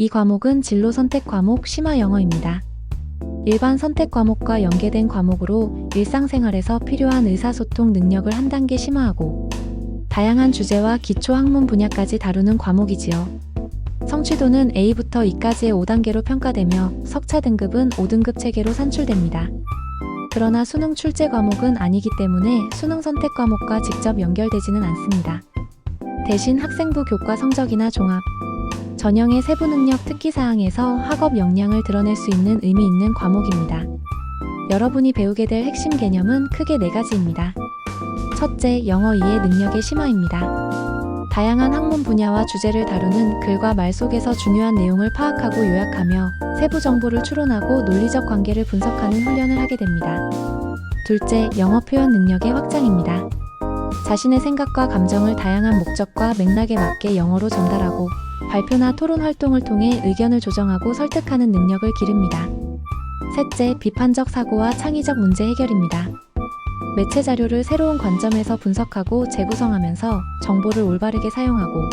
이 과목은 진로 선택 과목 심화 영어입니다. 일반 선택 과목과 연계된 과목으로 일상생활에서 필요한 의사소통 능력을 한 단계 심화하고 다양한 주제와 기초 학문 분야까지 다루는 과목이지요. 성취도는 A부터 E까지의 5단계로 평가되며 석차 등급은 5등급 체계로 산출됩니다. 그러나 수능 출제 과목은 아니기 때문에 수능 선택 과목과 직접 연결되지는 않습니다. 대신 학생부 교과 성적이나 종합, 전형의 세부 능력 특기 사항에서 학업 역량을 드러낼 수 있는 의미 있는 과목입니다. 여러분이 배우게 될 핵심 개념은 크게 네 가지입니다. 첫째, 영어 이해 능력의 심화입니다. 다양한 학문 분야와 주제를 다루는 글과 말 속에서 중요한 내용을 파악하고 요약하며 세부 정보를 추론하고 논리적 관계를 분석하는 훈련을 하게 됩니다. 둘째, 영어 표현 능력의 확장입니다. 자신의 생각과 감정을 다양한 목적과 맥락에 맞게 영어로 전달하고 발표나 토론 활동을 통해 의견을 조정하고 설득하는 능력을 기릅니다. 셋째, 비판적 사고와 창의적 문제 해결입니다. 매체 자료를 새로운 관점에서 분석하고 재구성하면서 정보를 올바르게 사용하고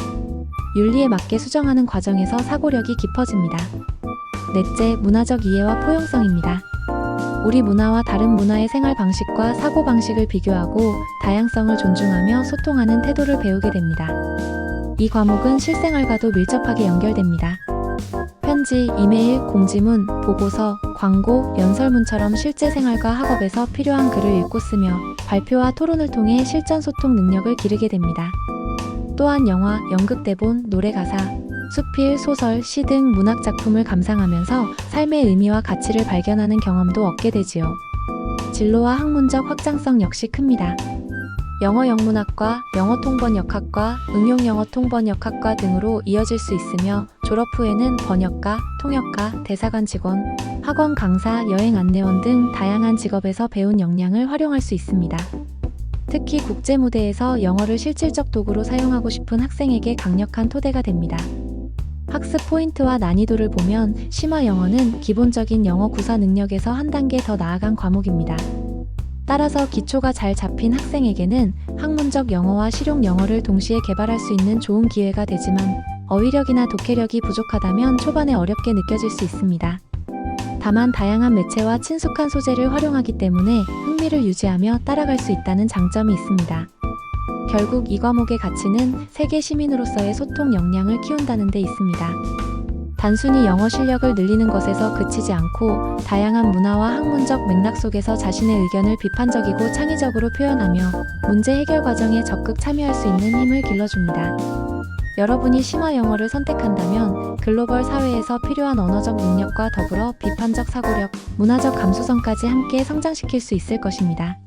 윤리에 맞게 수정하는 과정에서 사고력이 깊어집니다. 넷째, 문화적 이해와 포용성입니다. 우리 문화와 다른 문화의 생활 방식과 사고 방식을 비교하고 다양성을 존중하며 소통하는 태도를 배우게 됩니다. 이 과목은 실생활과도 밀접하게 연결됩니다. 편지, 이메일, 공지문, 보고서, 광고, 연설문처럼 실제 생활과 학업에서 필요한 글을 읽고 쓰며 발표와 토론을 통해 실전 소통 능력을 기르게 됩니다. 또한 영화, 연극 대본, 노래 가사, 수필, 소설, 시 등 문학 작품을 감상하면서 삶의 의미와 가치를 발견하는 경험도 얻게 되지요. 진로와 학문적 확장성 역시 큽니다. 영어 영문학과, 영어 통번역학과, 응용 영어 통번역학과 등으로 이어질 수 있으며 졸업 후에는 번역가, 통역가, 대사관 직원, 학원 강사, 여행 안내원 등 다양한 직업에서 배운 역량을 활용할 수 있습니다. 특히 국제 무대에서 영어를 실질적 도구로 사용하고 싶은 학생에게 강력한 토대가 됩니다. 학습 포인트와 난이도를 보면 심화 영어는 기본적인 영어 구사 능력에서 한 단계 더 나아간 과목입니다. 따라서 기초가 잘 잡힌 학생에게는 학문적 영어와 실용 영어를 동시에 개발할 수 있는 좋은 기회가 되지만 어휘력이나 독해력이 부족하다면 초반에 어렵게 느껴질 수 있습니다. 다만 다양한 매체와 친숙한 소재를 활용하기 때문에 흥미를 유지하며 따라갈 수 있다는 장점이 있습니다. 결국 이 과목의 가치는 세계 시민으로서의 소통 역량을 키운다는 데 있습니다. 단순히 영어 실력을 늘리는 것에서 그치지 않고 다양한 문화와 학문적 맥락 속에서 자신의 의견을 비판적이고 창의적으로 표현하며 문제 해결 과정에 적극 참여할 수 있는 힘을 길러줍니다. 여러분이 심화 영어를 선택한다면 글로벌 사회에서 필요한 언어적 능력과 더불어 비판적 사고력, 문화적 감수성까지 함께 성장시킬 수 있을 것입니다.